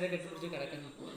കസേര കെട്ടിപ്പിടിച്ച് കിടക്കുന്നു തങ്ങളോട്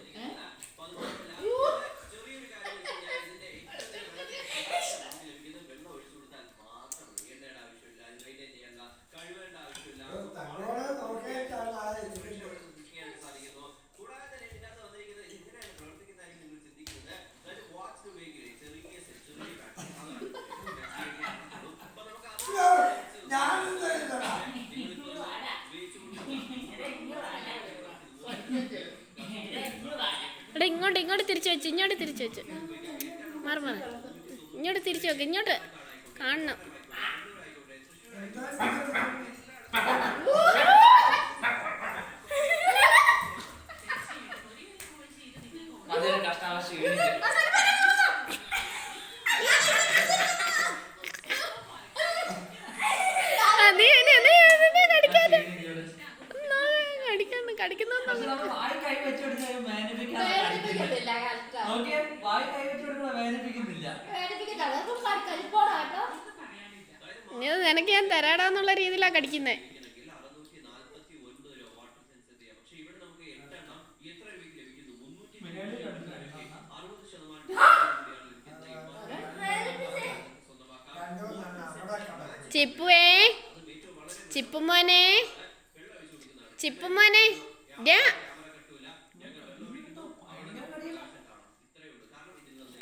തിരിച്ചു വെച്ച് ഇങ്ങോട്ട് തിരിച്ചു വെച്ച്. മാറി മാറി. ഇങ്ങോട്ട് തിരിച്ചു വെക്ക് ഇങ്ങോട്ട്. കാണണം. എന്താ ചെയ്തത്? നിനക്ക് ഞാൻ തരാടാന്നുള്ള രീതിയിലാ കടിക്കുന്നേ രണ്ടു മൂന്നെണ്ണം അവിടെ കിടക്കുന്നു. ചിപ്പുവേ ചിപ്പുമോനെ ചിപ്പുമോനെ.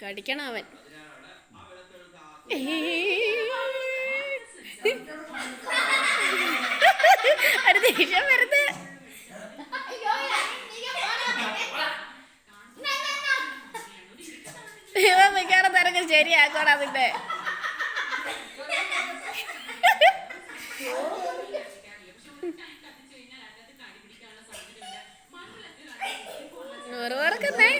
കടിക്കണം അവൻ ഒരു ദേഷ്യം വരുന്നത് ശരിയാക്കോടാ നിന്റെ ഇവിടെ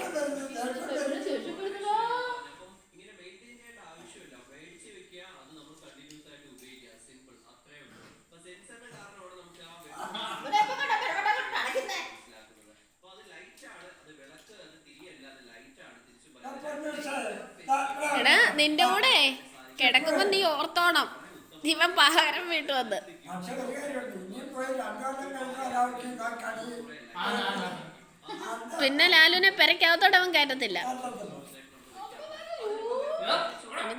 നിന്റെ കൂടെ? കിടക്കുമ്പോ നീ ഓർത്തോണം. ഇവൻ പകരം വീട്ടു വന്ന്. പിന്നെ ലാലുവിനെ പെരക്കകത്തോടെ അവൻ കയറ്റത്തില്ല.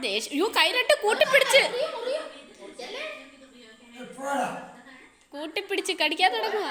ദേഷ്യം. കൈരട്ട് കൂട്ടിപ്പിടിച്ച്? കൂട്ടിപ്പിടിച്ച് കടിക്കാൻ തുടങ്ങുക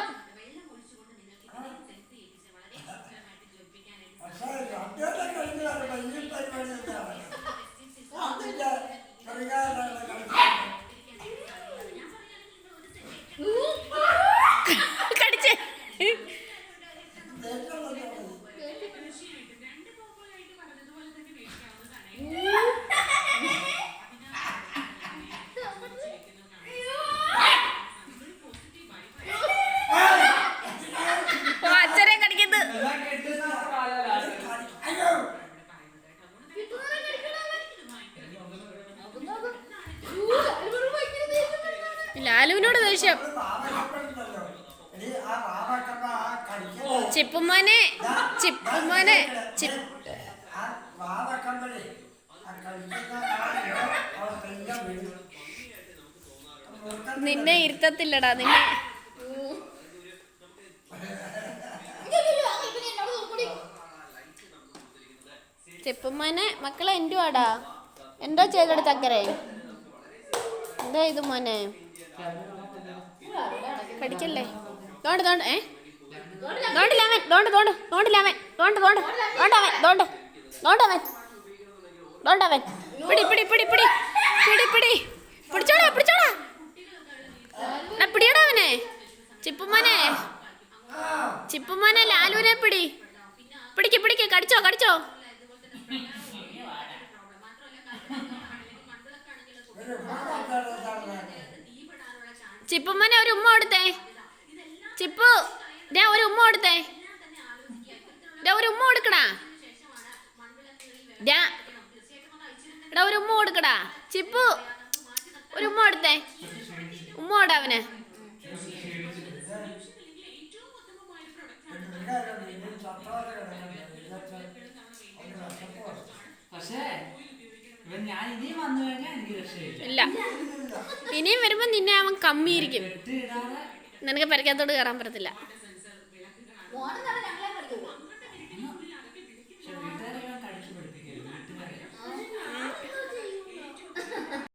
അവൾ ദേഷ്യം വീഴും. മുറുക്കൻ നിന്നെ ഇരുത്തത്തില്ലടാ നിന്നെ ചെപ്പുമ്മനെ. ചിപ്പുമോനെ മക്കളെ എന്തുവാടാ വാടാ എന്താ ചെയ്തെടുത്തക്കരെ എന്താ ഇത് മോനെ കടിക്കല്ലേ? തോണ്ട് തോണ്ട് ഏ? തോണ്ടില്ല അവൻ തോണ്ട് തോണ്ട് തോണ്ടില്ല അവൻ തോണ്ട് തോണ്ട് തോണ്ടവൻ തോണ്ട് തോണ്ടവൻ തോണ്ടവൻ പിടി പിടി പിടി പിടി പിടി പിടി. പിടിച്ചോടാ പിടിച്ചോടാ. പിടിയടാ അവനെ. ചിപ്പുമോനെ. ചിപ്പുമോനെ ലാലുവിനെ പിടി. പിടിക്ക് പിടിക്ക് കടിച്ചോ കടിച്ചോ. വാവക്കാരുടെ ഇതാണ്. ചിപ്പുമ്മനെ ഒരു ഉമ്മ കൊടുത്തേ. ചിപ്പു ഡേ ഒരു ഉമ്മ കൊടുത്തേ. ഡേ ഒരു ഉമ്മ കൊടുക്കടാ. ഡാ ഒരു ഉമ്മ കൊടുക്കടാ. ചിപ്പു ഒരു ഉമ്മ കൊടുത്തേ. ഉമ്മ കൊടു അവന്. പക്ഷേ ഇല്ല. ഇനിയും വരുമ്പോ നിന്നെ അവൻ കമ്മിയിരിക്കും. നിനക്ക് പരിക്കാത്തോട് കയറാൻ പറ്റത്തില്ല.